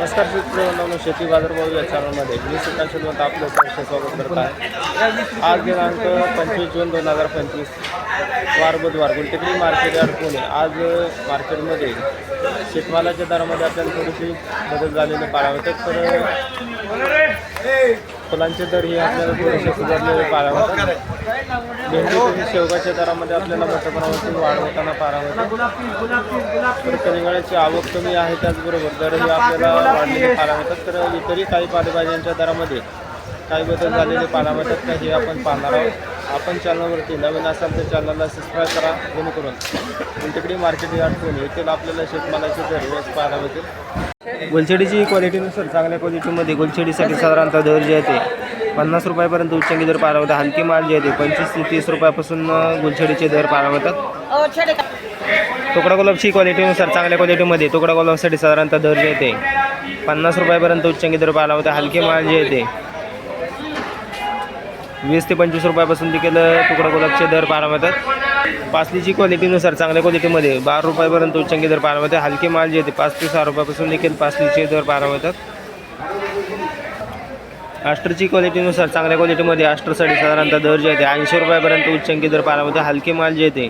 नमस्कार मित्रांनो शेती बाजारभाव या चॅनलमध्ये. मी सुद्धा श्रीमंत आपलं सहर्ष स्वागत करत आहे. आज दिनांक पंचवीस जून दोन हजार पंचवीस वार बुधवार गुलटेकडी मार्केट यार्ड पुणे. आज मार्केटमध्ये शेतमालाच्या दरामध्ये आपल्याला थोडीशी बदल झालेली पाहायला तर फुलांचे दर हे आपल्याला थोडेसे सुधारलेले पाहायला मिळतात. भेंडी शेवगाच्या दरामध्ये आपल्याला मोठ्या प्रमाणात वाढ होताना पाहायला मिळतात तर कलिंगडाची आवक कमी आहे त्याचबरोबर दरही आपल्याला वाढलेले पाहायला मिळतात. तर इतरही काही पालेभाज्यांच्या दरामध्ये काही बदल झालेले पाहायला मिळतात का हे आपण पाहणार आहोत. आपण चॅनलवरती नवीन असाल तर चॅनलला सबस्क्राईब करा जेणेकरून तुमच्याकडे मार्केट यार्ड येथील आपल्याला शेतमालाचे दर रोज पाहायला मिळतील. गुलछडीची क्वालिटीनुसार चांगल्या क्वालिटीमध्ये गुलछडीसाठी साधारणतः दर जे आहे ते पन्नास रुपयापर्यंत उच्चांकी दर पाहायला मिळतात हलकी माल जे आहे ते पंचवीस ते तीस रुपयापासून अं, गुलछडीचे दर पाहायला तुकडा गुलाबची क्वालिटीनुसार चांगल्या क्वालिटीमध्ये तुकडा गुलाबसाठी साधारणतः दर जे येते पन्नास रुपयापर्यंत उच्चांकी दर पाहायला होता हलके माल जे येते वीस ते पंचवीस रुपयापासून देखील तुकडा गुलाबचे दर पाहायला पासलीची क्वालिटीनुसार चांगल्या क्वालिटीमध्ये. बारा रुपयापर्यंत उच्चांकी दर पाहायला मिळतात हलके माल जे येते पाच ते सहा रुपयापासून देखील पासलीचे दर पाहायला मिळतात. आस्टरची क्वालिटीनुसार चांगल्या क्वालिटीमध्ये आस्टरसाठी साधारणतः दर जे येते ऐंशी रुपयापर्यंत उच्चांकी दर पाहायला मिळतात हलके माल जे येते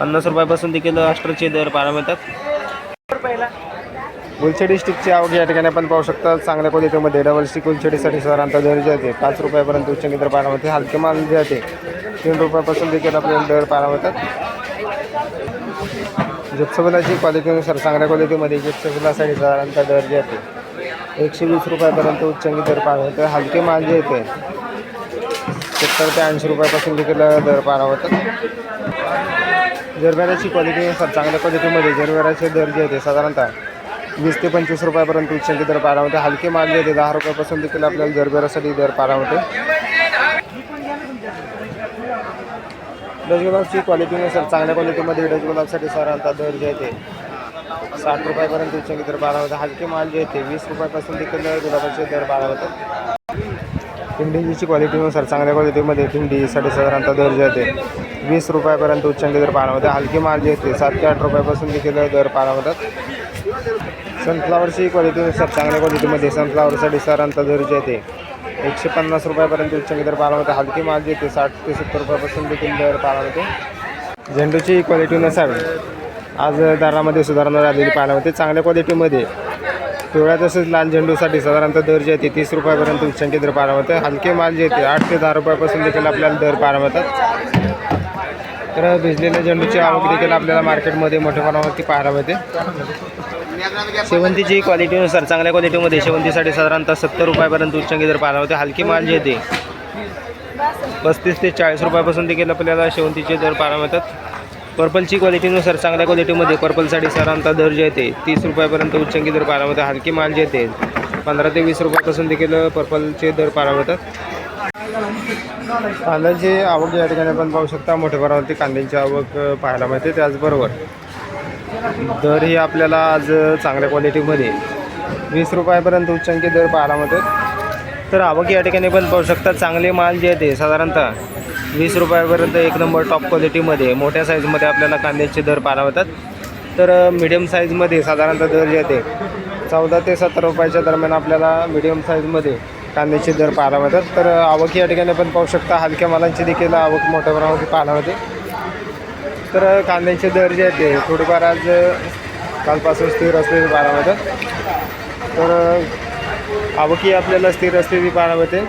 पन्नास रुपयापासून देखील अष्टरचे दर पाहायला मिळतात. गुलछडी डिस्ट्रिक्टची आवक या ठिकाणी आपण पाहू शकता. चांगल्या क्वालिटीमध्ये डबल स्टिक गुलछडीसाठी साधारणतः दर जे आहे पाच रुपयापर्यंत उच्च दर पाहायला मिळते. हलके माल जे आहे तीन रुपयापासून देखील आपल्याला दर पाहायला मिळतात. जिप्सफुलाची क्वालिटीनुसार चांगल्या क्वालिटीमध्ये जिप्सफुलासाठी साधारणतः दर जे आहे एकशे वीस रुपयापर्यंत उच्चांकी दर पाहायला मिळते. हलके माल जे येते सत्तर ते ऐंशी रुपयापासून देखील दर पाहायला मिळतात. जरबेराची क्वालिटीनुसार चांगल्या क्वालिटीमध्ये जरबेराचे दर जे आहे साधारणतः वीस ते पंचवीस रुपयापर्यंत उच्चांकी दर पारा होते हलके माल जे दहा रुपयापासून देखील आपल्याला जरबेरासाठी दर पारा होते डचगुलाबची क्वालिटीनुसार चांगल्या क्वालिटीमध्ये डचगुलाबसाठी साधारणतः दर जे आहे ते साठ रुपयापर्यंत उच्चांकी दर बारा मिळते हलके माल जे आहे ते वीस रुपयापासून देखील गुलाबाचे दर पाहायला मिळतात पिंडीची क्वालिटीनुसार चांगल्या क्वालिटीमध्ये पिंडीसाठी साधारणतः दर जे आहे ते वीस रुपयापर्यंत उच्चांकी दर पाहायला मिळते हलकी माल जे येते सात ते आठ रुपयापासून देखील दर पारा होतात सनफ्लावरची क्वालिटीनुसार चांगल्या क्वालिटीमध्ये सनफ्लावरसाठी साधारणतः दर जे आहे ते एकशे पन्नास रुपयापर्यंत उच्चांकी दर पाहायला हलकी माल जे येते साठ ते सत्तर रुपयापासून देखील दर पाहायला झेंडूची झेंडूची नसावी आज दरामध्ये सुधारणा झालेली पाहायला चांगल्या क्वालिटीमध्ये पिवळ्या तसेच लाल झेंडूसाठी साधारणतः दर जे आहे तीस रुपयापर्यंत उच्चांकी दर पाहायला मिळते. हलके माल जे येते आठ ते दहा रुपयापासून देखील आपल्याला दर पाहायला मिळतात. तर भिजलेल्या झेंडूची आवक देखील आपल्याला मार्केटमध्ये मोठ्या प्रमाणावरती पाहायला मिळते. शेवंतीची क्वालिटीनुसार चांगल्या क्वालिटीमध्ये शेवंतीसाठी साधारणतः सत्तर रुपयापर्यंत उच्चांकी दर पाहायला मिळते हलकी माल जे येते. पस्तीस ते चाळीस रुपयापासून देखील आपल्याला शेवंतीचे दर पाहायला मिळतात. पर्पलची क्वालिटीनुसार चांगल्या क्वालिटीमध्ये पर्पलसाठी साधारणतः दर जे येते तीस रुपयापर्यंत उच्चांकी दर पाहायला मिळते हलकी माल जे येते. पंधरा ते वीस रुपयापासून देखील पर्पलचे दर पाहायला मिळतात. कांद्याची आवक या ठिकाणी आपण पाहू शकता मोठ्या प्रमाणावरती कांद्यांची आवक पाहायला मिळते त्याचबरोबर दर ही आपल्याला आज चांगल्या क्वालिटीमध्ये वीस रुपयापर्यंत उच्चांकी दर पाहायला मिळतात. तर आवक या ठिकाणी पण पाहू शकता चांगले माल जे आहे ते साधारणतः वीस रुपयापर्यंत एक नंबर टॉप क्वालिटीमध्ये मोठ्या साईजमध्ये आपल्याला कांद्याचे दर पाहायला मिळतात. तर मिडियम साईजमध्ये साधारणतः दर जे आहे ते चौदा ते सतरा रुपयाच्या दरम्यान आपल्याला मिडियम साईजमध्ये कांद्याचे दर पाहायला मिळतात. तर आवक या ठिकाणी पण पाहू शकता हलक्या मालांची देखील आवक मोठ्या प्रमाणावरती पाहायला मिळते. तर कांद्याचे दर जे आहेत ते थोडेफार आज कालपासून स्थिर असलेले बारामध्ये मिळतात तर आवकी आपल्याला स्थिर असलेली पाहायला मिळते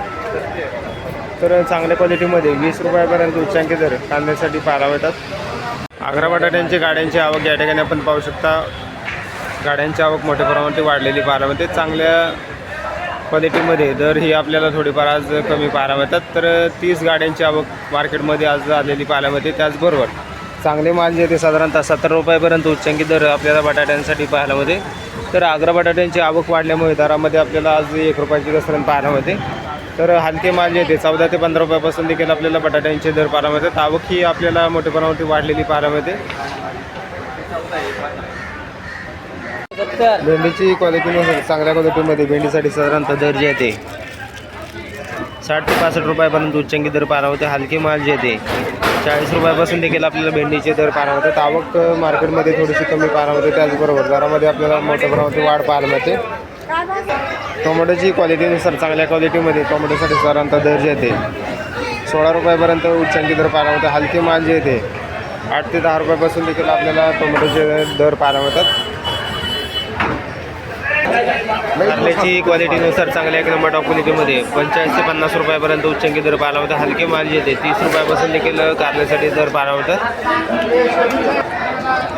तर चांगल्या क्वालिटीमध्ये वीस रुपयापर्यंत उच्चांकी दर कांद्यासाठी पारा मिळतात आग्रा बटाट्यांची गाड्यांची आवक या ठिकाणी आपण पाहू शकता. गाड्यांची आवक मोठ्या प्रमाणात वाढलेली पाहायला चांगल्या क्वालिटीमध्ये दर ही आपल्याला थोडीफार आज कमी पाहायला मिळतात तर तीस गाड्यांची आवक मार्केटमध्ये आज आलेली पाहायला मिळते त्याचबरोबर चांगले माल जे ते साधारणतः सत्तर रुपयापर्यंत उच्चांकी दर आपल्याला बटाट्यांसाठी पाहायला मिळते. तर आग्रा बटाट्यांची आवक वाढल्यामुळे दरामध्ये आपल्याला आज एक रुपयाची घसरण पाहायला मिळते. तर हलके माल जे ते चौदा ते पंधरा रुपयापासून देखील आपल्याला बटाट्यांचे दर पाहायला मिळतात. आवक ही आपल्याला मोठ्या प्रमाणावरती वाढलेली पाहायला मिळते. भेंडीची क्वालिटी चांगल्या क्वालिटीमध्ये भेंडीसाठी साधारणतः दर जे आहे ते साठ ते पासष्ट रुपयापर्यंत उच्चंकी दर पाहायला होते. हलके माल जे ते चाळीस रुपयापासून देखील आपल्याला भेंडीचे दर पारा होतात आवक मार्केटमध्ये थोडीशी कमी पाहायला होते. त्याचबरोबर दरामध्ये आपल्याला मोठ्या प्रमाणात वाढ पाहायला मिळते. टोमॅटोची क्वालिटीनुसार चांगल्या क्वालिटीमध्ये टोमॅटोसाठी साधारणतः दर जे येते सोळा रुपयापर्यंत उच्चांकी दर पाहायला होते. हलके माल जे येते आठ ते दहा रुपयापासून देखील आपल्याला टोमॅटोचे दर पाहायला मिळतात कारल्याची क्वालिटीनुसार चांगल्या एक नंबर टॉप क्वालिटीमध्ये पंचाळीस ते पन्नास रुपयापर्यंत उच्चंकी दर पाहायला होता. हलके माल येते तीस रुपयापासून देखील कारल्यासाठी दर पाहायला होता.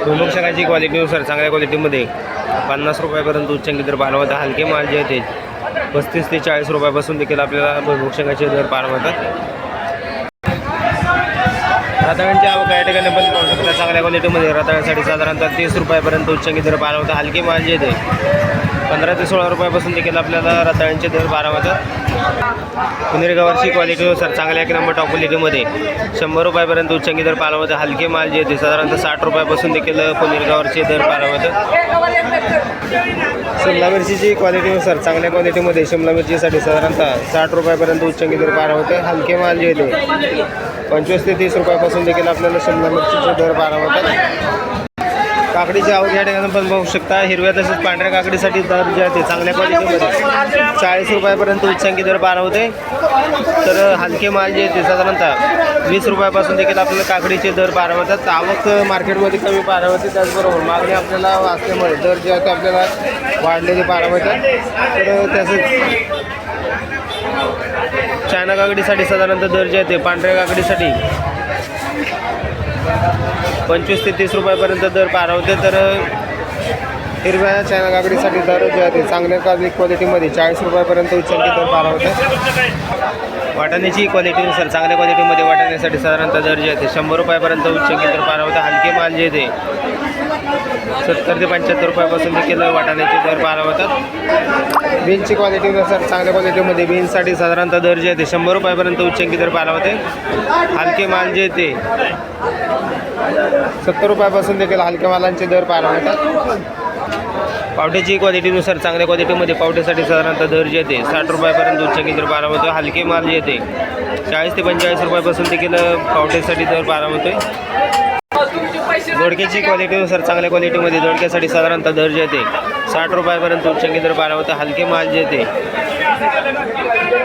भूमुक्षकाची क्वालिटीनुसार चांगल्या क्वालिटीमध्ये पन्नास रुपयापर्यंत उच्चंकी दर पाहायला होता. हलके माल जे येते पस्तीस ते चाळीस रुपयापासून देखील आपल्याला भूमुक्षकाचे दर पाहायला होतात रताळ्यांची आवक या ठिकाणी पण पाहू शकता. चांगल्या क्वालिटीमध्ये रताळ्यासाठी साधारणतः तीस रुपयापर्यंत उच्चांकी दर पाहायला होता. हलके माल जे येते पंधरा ते सोळा रुपयापासून देखील आपल्याला रताळ्यांचे दर बारा होतात क्वालिटी सर चांगल्या एक नंबर टॉप क्वालिटीमध्ये शंभर रुपयापर्यंत उच्चांकी दर पाहायला हलके माल जे येते साधारणतः साठ रुपयापासून देखील पुनेरगावरचे दर पाहायला शिमला मिरचीची क्वालिटीनुसार चांगल्या क्वालिटीमध्ये शिमला मिरचीसाठी साधारणतः साठ रुपयापर्यंत उच्चांकी दर पाहायला होते हलके माल जे येते पंचवीस ते तीस रुपयापासून देखील आपल्याला शिमला मिरचीचे दर पाहायला काकडीची आवक या ठिकाणी पण बघू शकता. हिरव्या तसेच पांढऱ्या काकडीसाठी दर जे आहे ते चांगल्या क्वालिटीमध्ये चाळीस रुपयापर्यंत उच्चांकी दर पार होते. तर हलके माल जे आहे ते साधारणतः वीस रुपयापासून देखील आपल्याला काकडीचे दर पारवतात होतात. आवक मार्केटमध्ये कमी पार होते. त्याचबरोबर मागणी आपल्याला असल्यामुळे दर जे आहे ते आपल्याला वाढलेले पार तर तसेच चायना काकडीसाठी साधारणतः दर जे आहे ते पांढऱ्या काकडीसाठी पंचवीस ते तीस रुपयापर्यंत दर पारवते तर हिरव्या चायना काकडीसाठी दर जे आहे चांगल्या क्वालि क्वालिटीमध्ये चाळीस रुपयापर्यंत उच्चांकी दर पारवते वाटाण्याची क्वालिटीनुसार चांगल्या क्वालिटीमध्ये वाटाण्यासाठी साधारणतः दर जे आहे ते शंभर रुपयापर्यंत उच्चांकी दर पारवते हलके माल जे आहे ते सत्तर ते पंच्याहत्तर रुपयापासून देखील वाटाण्याचे दर पार होतात बीन्सची क्वालिटीनुसार चांगल्या क्वालिटीमध्ये बीन्ससाठी साधारणतः दर जे आहे ते शंभर रुपयापर्यंत उच्चंकी दर पार होते. हलके माल जे ते सत्तर रुपयापासून देखील हलक्या मालांचे दर पार होतात पावट्याची क्वालिटीनुसार चांगल्या क्वालिटीमध्ये पावट्यासाठी साधारणतः दर जे येते साठ रुपयापर्यंत उच्चांकी दर पारा होतो हलके माल जे येते चाळीस ते पंचेचाळीस रुपयापासून देखील पावट्यासाठी दर पारा आहे जोडक्याची क्वालिटीनुसार चांगल्या क्वालिटीमध्ये जोडक्यासाठी साधारणतः दर जे येते. साठ रुपयापर्यंत उच्चांकी दर पारा होतं हलके माल जे येते.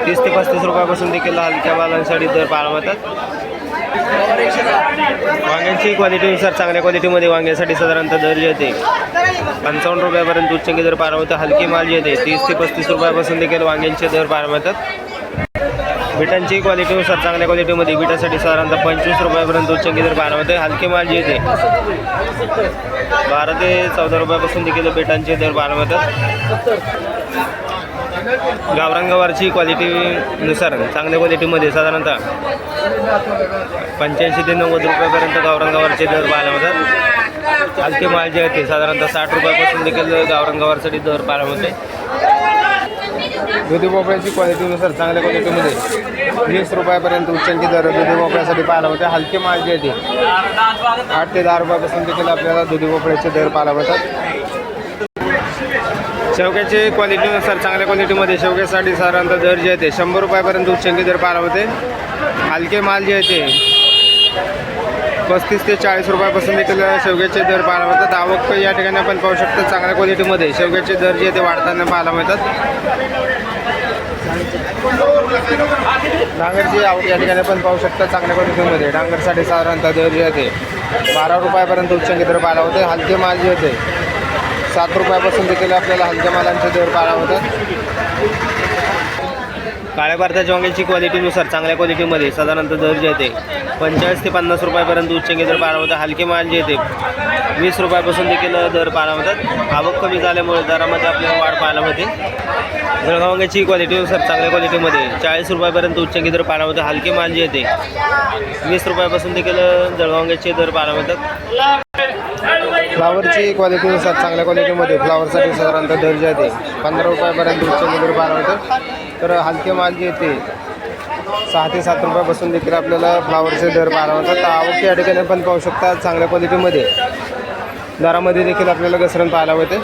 तीस ते पस्तीस रुपयापासून देखील हलक्या मालांसाठी दर पारा होतात वांग्यांची क्वालिटीनुसार चांगल्या क्वालिटीमध्ये वांग्यासाठी साधारणतः दर जे येते. पंचावन्न रुपयापर्यंत उच्चांकी दर पार होतं हलके माल जे येते तीस ते पस्तीस रुपयापासून देखील वांग्यांचे दर पार होतात बिटांची क्वालिटीनुसार चांगल्या क्वालिटीमध्ये बिटासाठी साधारणतः पंचवीस रुपयापर्यंत उच्चंकी दर पार होते. हलके माल जे येते बारा ते चौदा रुपयापासून देखील बिटांचे दर पार होतात. गावरान गवारची क्वालिटीनुसार चांगल्या क्वालिटीमध्ये साधारणतः पंच्याऐंशी ते नव्वद रुपयापर्यंत गावरान गवारचे दर पाहायला होतात. हलके माल जे आहे ते साधारणतः साठ रुपयापासून देखील गावरान गवारसाठी दर पाहायला मिळते दुधी भोपळ्याची क्वालिटीनुसार चांगल्या क्वालिटीमध्ये वीस रुपयापर्यंत उच्चांकी दर दुधी भोपळ्यासाठी पाहायला होते हलके माल जे आहे आठ ते दहा रुपयापासून देखील आपल्याला दुधी भोपळ्याचे दर पाहायला होतात शेवग्याची क्वालिटीनुसार चांगल्या क्वालिटीमध्ये शेवग्यासाठी साधारणतः दर जे आहे ते शंभर रुपयापर्यंत उच्चांकी दर पाहायला होते हलके माल जे आहे ते पस्तीस ते चाळीस रुपयापासून देखील शेवग्याचे दर पाहायला मिळतात. आवक या ठिकाणी आपण पाहू शकतो चांगल्या क्वालिटीमध्ये शेवग्याचे दर जे ते वाढताना पाहायला मिळतात. डांगरची आवक या ठिकाणी आपण पाहू शकता चांगल्या क्वालिटीमध्ये डांगरसाठी साधारणतः दर जे होते बारा रुपयापर्यंत उच्चांकी दर पाहायला होते. हलके माल जे होते सात रुपयापासून देखील आपल्याला हलक्या मालांचे दर पाहायला होतात. काळ्या भारताच्या वांग्याची क्वालिटीनुसार चांगल्या क्वालिटीमध्ये साधारणतः दर जे येते पंचेचाळीस ते पन्नास रुपयापर्यंत उच्चांकी दर पारा हलके माल जे येते वीस रुपयापासून देखील दर पारा होतात आवक कमी झाल्यामुळे दरामध्ये आपल्याला वाढ पाहायला होते जळगाव वांग्याची क्वालिटीनुसार चांगल्या क्वालिटीमध्ये चाळीस रुपयापर्यंत उच्चांकी दर पारा होते हलके माल जे येते वीस रुपयापासून देखील जळगाव वांग्याचे दर पारा होतात फ्लावरची क्वालिटीनुसार चांगल्या क्वालिटीमध्ये फ्लावरसाठी साधारणतः दर जे पंधरा रुपयापर्यंत उच्च दर पारा होतं तर हलके माल जे येते सहा ते सात रुपयापासून देखील आपल्याला फ्लावरचे दर पाहायला होतात तर आवक या ठिकाणी पण पाहू शकता चांगल्या क्वालिटीमध्ये दरामध्ये देखील आपल्याला घसरण पाहायला होते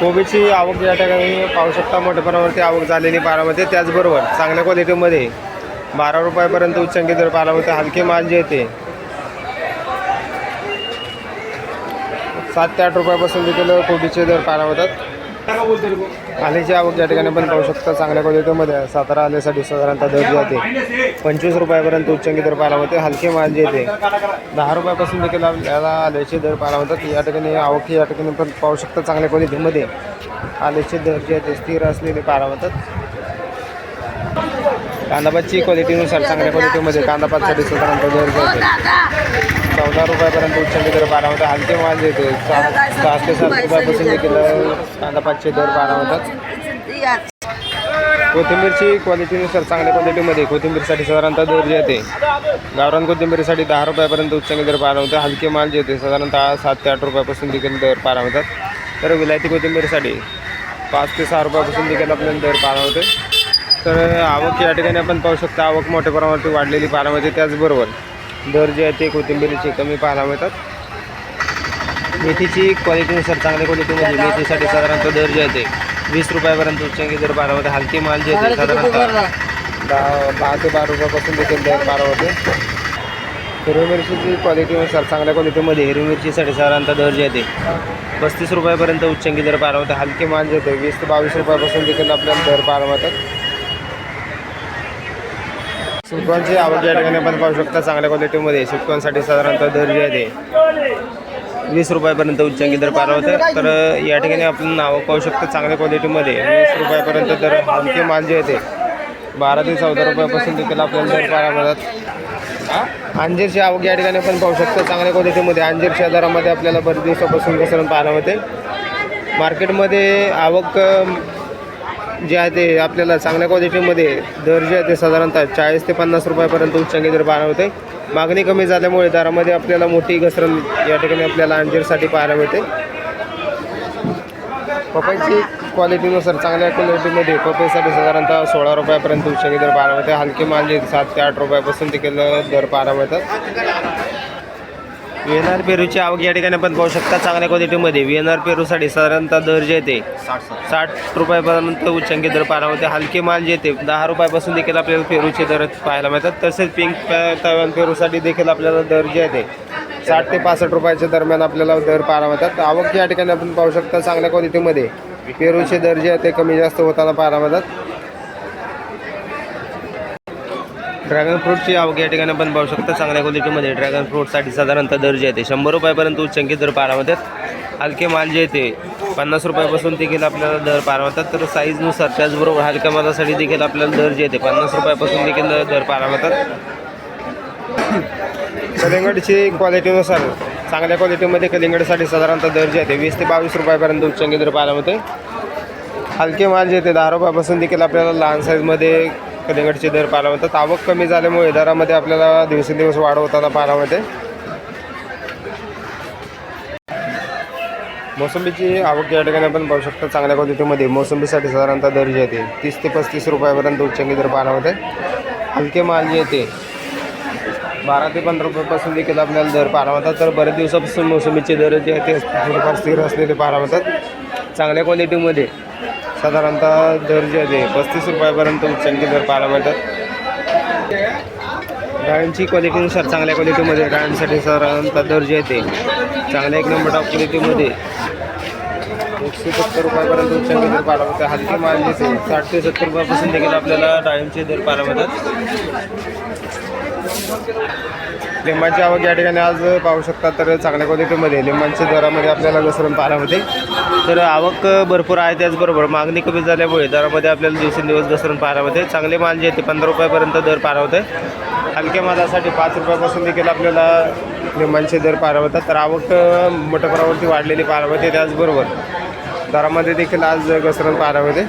कोबीची आवक या ठिकाणी पाहू शकता. मोठ्या प्रमाणावरती आवक झालेली बारामध्ये त्याचबरोबर चांगल्या क्वालिटीमध्ये बारा रुपयापर्यंत उच्चांकी दर पाहायला होते हलके माल जे येते सात ते आठ रुपयापासून देखील कोबीचे दर पाहायला होतात आल्याची आवक या ठिकाणी पण पाहू शकता. चांगल्या क्वालिटीमध्ये आहे. सातारा आल्यासाठी साधारणतः दर जे येते पंचवीस रुपयापर्यंत उच्चांकी दर पाहायला होते हलके माल जे येते दहा रुपयापासून देखील आपल्याला आल्याचे दर पाहायला होतात या ठिकाणी आवक या ठिकाणी पण पाहू शकता. चांगल्या क्वालिटीमध्ये आल्याचे दर जे आहेत ते स्थिर असलेले पाहायला होतात कांदापातची क्वालिटीनुसार चांगल्या क्वालिटीमध्ये कांदापातसाठी साधारणतः दर जे येते चौदा रुपयापर्यंत उच्चांकी दर पाहायला होता हलके माल येते सहा ते सात रुपयापासून देखील कांदापातचे दर पाहायला होतात. कोथिंबीरची क्वालिटीनुसार चांगल्या क्वालिटीमध्ये कोथिंबीरसाठी साधारणतः दर जे येते गावरान कोथिंबीरसाठी दहा रुपयापर्यंत उच्चांकी दर पाहायला होते हलके माल जे येते साधारणतः सात ते आठ रुपयापासून देखील दर पाहायला होतात. तर विलायती कोथिंबीरसाठी पाच ते सहा रुपयापासून देखील आपल्याला दर पाहायला होते. तर आवक या ठिकाणी आपण पाहू शकता आवक मोठ्या प्रमाणात वाढलेली पाहायला मिळते त्याचबरोबर दर जे आहे ते कोथिंबीरीचे कमी पाहायला मिळतात. मेथीची क्वालिटीनुसार चांगल्या क्वालिटीमध्ये मेथीसाठी साधारणतः दर जे आहे ते वीस रुपयापर्यंत उच्चांकी दर पाहायला होते हलके माल जे आहे साधारणतः दहा दहा ते बारा रुपयापासून देखील दर पाहायला होते. हिरवी मिरचीची क्वालिटीनुसार चांगल्या क्वालिटीमध्ये हिरवी मिरचीसाठी साधारणतः दर जे आहे ते पस्तीस रुपयापर्यंत उच्चांकी दर पाहायला होते हलके माल जे होते वीस ते बावीस रुपयापासून देखील आपल्याला दर मिळतात. सुटवांची आवड या ठिकाणी आपण पाहू शकता चांगल्या क्वालिटीमध्ये सुटवांसाठी साधारणतः दर जे आहे ते. वीस रुपयापर्यंत उच्चांकी दर पार होते. तर या ठिकाणी आपण नावं पाहू शकतो चांगल्या क्वालिटीमध्ये वीस रुपयापर्यंत दर आमचे माल जे आहे ते. बारा ते चौदा रुपयापासून देखील आपल्याला दर पारा मिळतात. अंजीरची आवक या ठिकाणी आपण पाहू शकतो चांगल्या क्वालिटीमध्ये अंजीरच्या दरामध्ये आपल्याला बरेच दिवसापासून घसरण पाहायला होते मार्केटमध्ये आवक जे आहे ते आपल्याला चांगल्या क्वालिटीमध्ये दर जे आहे ते साधारणतः चाळीस ते पन्नास रुपयापर्यंत उच्चांकी दर पाहायला होते मागणी कमी झाल्यामुळे दरामध्ये आपल्याला मोठी घसरण या ठिकाणी आपल्याला अंजीरसाठी पाहायला मिळते. पपईची क्वालिटीनुसार चांगल्या क्वालिटीमध्ये पपईसाठी साधारणतः सोळा रुपयापर्यंत उच्चांकी दर पाहायला मिळते हलके माल जे सात ते आठ रुपयापासून देखील दर पाहायला मिळतात. व्ही एन आर पेरूची आवक या ठिकाणी आपण पाहू शकता चांगल्या क्वालिटीमध्ये व्ही एन आर पेरूसाठी साधारणतः दर जे येते साठ रुपयापर्यंत उच्चांकी दर पाहायला होते हलके माल जे येते दहा रुपयापासून देखील आपल्याला पेरूचे दर पाहायला मिळतात. तसेच पिंक तव्यान पेरूसाठी देखील आपल्याला दर जे आहे ते साठ ते पासष्ट रुपयाच्या दरम्यान आपल्याला दर पाहायला मिळतात. आवक या ठिकाणी आपण पाहू शकता चांगल्या क्वालिटीमध्ये पेरूचे दर जे आहे ते कमी जास्त होताना पाहायला मिळतात. ड्रॅगन फ्रूटची आवक या ठिकाणी आपण पाहू शकता. चांगल्या क्वालिटीमध्ये ड्रॅगन फ्रूटसाठी साधारणतः दर्जा येते शंभर रुपयापर्यंत उच्चंकी दर पारामध्ये हलके माल जे येते पन्नास रुपयापासून देखील आपल्याला दर पारावतात तर साईजनुसार त्याचबरोबर हलक्या मालासाठी देखील आपल्याला दर जे येते पन्नास रुपयापासून देखील दर पारावतात कलिंगडची क्वालिटीनुसार चांगल्या क्वालिटीमध्ये कलिंगडसाठी साधारणतः दर जे येते वीस ते बावीस रुपयापर्यंत उच्चंकी दर पाहायला हलके माल जे येते दहा रुपयापासून देखील आपल्याला लहान साईजमध्ये कलिंगडचे दर पाहायला मिळतात. आवक कमी झाल्यामुळे दरामध्ये आपल्याला दिवसेंदिवस वाढ होताना पाहायला मिळते. मोसंबीची आवक या ठिकाणी आपण पाहू शकतो चांगल्या क्वालिटीमध्ये मोसंबीसाठी साधारणतः दर जे येते तीस ते पस्तीस रुपयापर्यंत उच्चांकी दर पाहायला मिळते. हलके माल जे येते बारा ते पंधरा रुपयापासून देखील आपल्याला दर पाहायला मिळतात. तर बरेच दिवसापासून मोसंबीचे दर जे आहेत ते थोडेफार स्थिर असलेले पाहायला मिळतात. चांगल्या क्वालिटीमध्ये साधारणतः दर जे आहे पस्तीस रुपयापर्यंत उच्चांकी दर पाहायला मिळतात. डाळींची क्वालिटीनुसार चांगल्या क्वालिटीमध्ये डाळींसाठी साधारणतः दर जे आहे चांगल्या एक नंबर टॉप क्वालिटीमध्ये एकशे सत्तर रुपयापर्यंत उच्चांकी दर पाहायला मिळतात हलके माल जे साठ ते सत्तर रुपयापासून देखील आपल्याला डाळींचे दर पाहायला मिळतात. लिंबाची आवक या ठिकाणी आज पाहू शकता तर चांगल्या क्वालिटीमध्ये लिंबांच्या दरामध्ये आपल्याला घसरण पाहायला मिळते. तर आवक भरपूर आहे त्याचबरोबर मागणी कमी झाल्यामुळे दरामध्ये आपल्याला दिवसेंदिवस घसरण पाहायला होते चांगले माल जे ते पंधरा रुपयापर्यंत दर पाहायला होते हलक्या मालासाठी पाच रुपयापासून देखील आपल्याला लिंबांचे दर पाहायला होतात तर आवक मोठ्या प्रमाणावरती वाढलेली पाहायला होते त्याचबरोबर दरामध्ये देखील आज घसरण पाहायला होते